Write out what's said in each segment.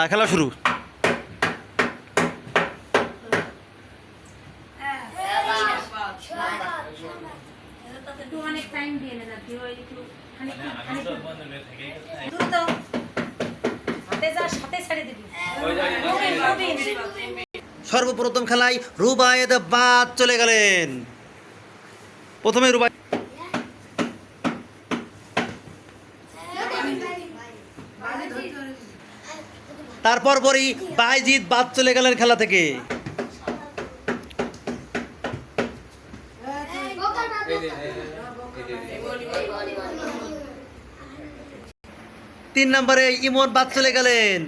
হ্যাঁ খেলা শুরু। সর্বপ্রথম খেলায় রুবায়েদ বাদ চলে গেলেন। প্রথমে রুবাই তারপর পরই বাইজিৎ বাদ চলে গেলেন খেলা থেকে। তিন নম্বরে ইমন বাদ চলে গেলেন।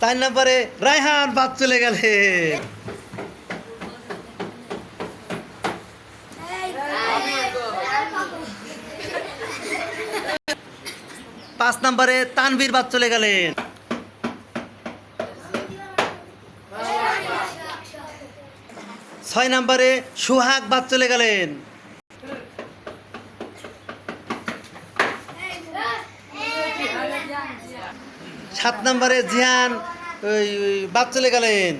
চার নম্বরে রায়হান বাদ চলে গেলেন। পাঁচ নম্বরে তানভীর বাদ চলে গেলেন। ছয় নম্বরে সুহাগ বাদ চলে গেলেন। সাত নম্বরে জিহান বাদ চলে গেলেন।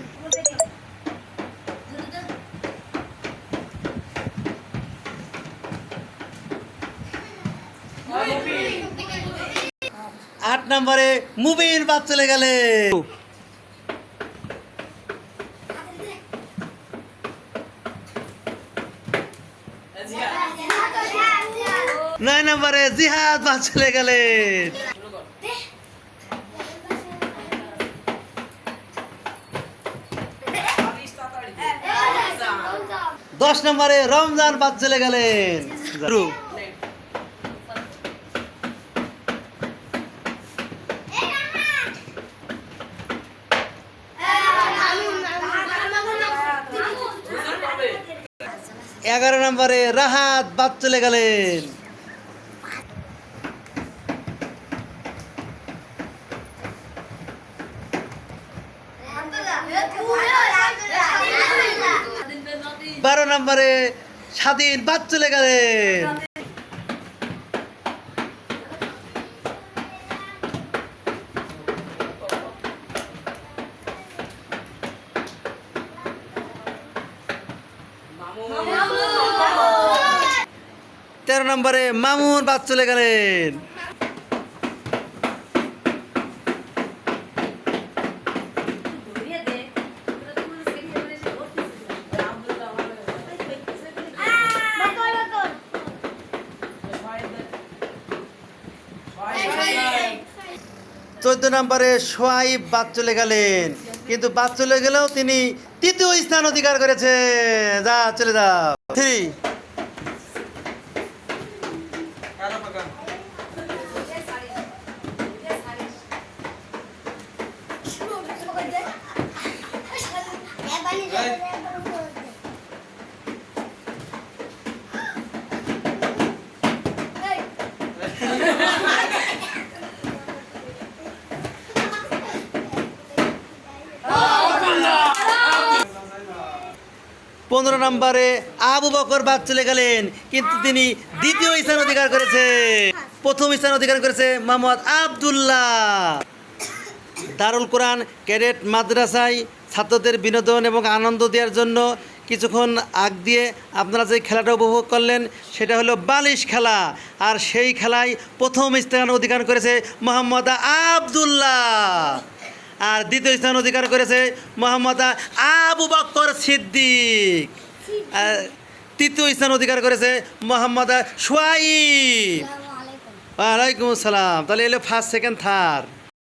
নম্বরে মুবিন বাদ চলে গেলেন নয় নম্বরে জিহাদ বাদ চলে গেলেন দশ নম্বরে রমজান বাদ চলে গেলেন শুরু। এগারো নম্বরে রাহাত বাদ চলে গেলেন। বারো নম্বরে স্বাধীন বাদ চলে গেলেন। তেরো নম্বরে মামুন বাদ চলে গেলেন। চোদ্দ নম্বরে সোয়াইব বাদ চলে গেলেন। কিন্তু বাদ চলে গেলেও তিনি তৃতীয় স্থান অধিকার করেছে যা, চলে যাও। Three Right? পনেরো নম্বরে আবু বকর বাদ চলে গেলেন, কিন্তু তিনি দ্বিতীয় স্থান অধিকার করেছে। প্রথম স্থান অধিকার করেছে মোহাম্মদ আবদুল্লাহ। দারুল কোরআন ক্যাডেট মাদ্রাসায় ছাত্রদের বিনোদন এবং আনন্দ দেওয়ার জন্য কিছুক্ষণ আগ দিয়ে আপনারা যে খেলাটা উপভোগ করলেন, সেটা হলো বালিশ খেলা। আর সেই খেলায় প্রথম স্থান অধিকার করেছে মোহাম্মদ আবদুল্লাহ। আর দ্বিতীয় স্থান অধিকার করেছে মোহাম্মদ আবু বক্কর সিদ্দিক। আর তৃতীয় স্থান অধিকার করেছে মোহাম্মদ সোয়াইব ওয়ালাইকুম আসসালাম। তাহলে এলো ফার্স্ট সেকেন্ড থার্ড